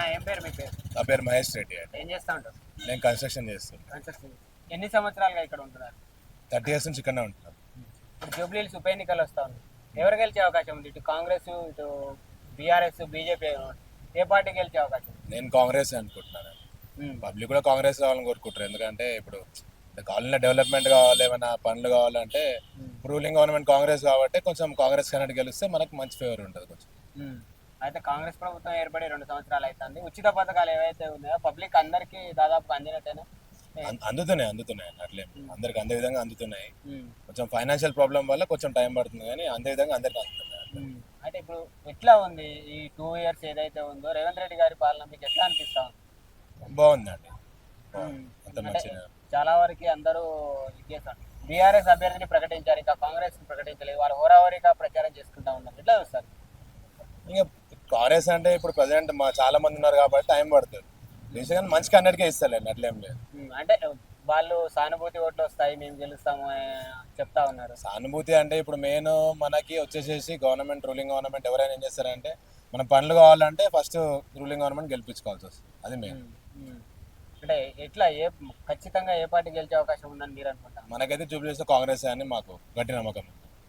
నా పేరు మహేష్ రెడ్డి ఏం చేస్తా ఉంటారు? నేను కన్స్ట్రక్షన్ చేస్తున్నాను కన్స్ట్రక్షన్. ఎన్ని సంవత్సరాలుగా ఇక్కడ ఉంటున్నారు? థర్టీ ఇయర్స్ నుంచి ఇక్కడనే ఉంటున్నాను ఇప్పుడు జూబ్లీహిల్స్ ఉప ఎన్నికలు వస్తా ఉంది ఎవరు గెలిచే అవకాశం ఉంది? ఇటు కాంగ్రెస్ ఇటు బీఆర్ఎస్ బీజేపీ ఏ పార్టీ గెలిచే అవకాశం నేను కాంగ్రెస్ అనుకుంటున్నాను. పబ్లిక్ కూడా కాంగ్రెస్ రావాలని కోరుకుంటారు. ఎందుకంటే ఇప్పుడు కాలనీ డెవలప్మెంట్ కావాలి ఏమైనా పనులు కావాలంటే రూలింగ్ గవర్నమెంట్ కాంగ్రెస్ కాబట్టి కొంచెం కాంగ్రెస్ కన్నట్టు గెలిస్తే మనకు మంచి ఫేవర్ ఉంటుంది కొంచెం. అయితే కాంగ్రెస్ ప్రభుత్వం ఏర్పడి రెండు సంవత్సరాలు అవుతుంది ఉచిత పథకాలు ఏవైతే ఉన్నాయో పబ్లిక్ అందరికీ దాదాపు అందినట్టేనా? అందుతున్నాయి అందుతున్నాయి. అట్లేం అందరికి అందే విధంగా అందుతున్నాయి. కొంచెం ఫైనాన్షియల్ ప్రాబ్లం వల్ల కొంచెం టైం పడుతుంది కానీ అందే విధంగా అందరికి అందుతున్నాయి. అయితే ఇప్పుడు ఎట్లా ఉంది ఈ టూ ఇయర్స్ ఏదైతే ఉందో? రేవంత్ రెడ్డి గారి పాలన మీకు ఎట్లా అనిపిస్తా ఉంది? బాగుందండి. అంత అంటే చాలా వరకు అందరూ చేస్తారు బీఆర్ఎస్ అభ్యర్థిని ప్రకటించారు ఇంకా కాంగ్రెస్ ప్రకటించలేదు. వాళ్ళు హోరాహోరీగా ప్రచారం చేసుకుంటా ఉన్నారు ఎట్లా చూస్తారు ఇంకా కాంగ్రెస్ అంటే ఇప్పుడు ప్రజెంట్ మా చాలా మంది ఉన్నారు కాబట్టి టైం పడుతుంది. రీసెంట్ మంచి కన్నట్టుగా ఇస్తలేండి అట్లేం లేదు. అంటే వాళ్ళు సానుభూతి ఓట్లు వస్తాయి మేము గెలుస్తాము చెప్తా ఉన్నారు. సానుభూతి అంటే ఇప్పుడు మెయిన్ మనకి వచ్చేసేసి గవర్నమెంట్ రూలింగ్ గవర్నమెంట్ ఎవరైనా ఏం చేస్తారంటే మన పనులు కావాలంటే ఫస్ట్ రూలింగ్ గవర్నమెంట్ గెలిపించుకోవాల్సి వస్తుంది. అది మెయిన్. అంటే ఎట్లా ఏ ఖచ్చితంగా ఏ పార్టీ గెలిచే అవకాశం ఉందని మీరు అనుకుంటారు? మనకైతే చూపించేస్తే కాంగ్రెస్ అని మాకు గట్టి నమ్మకం.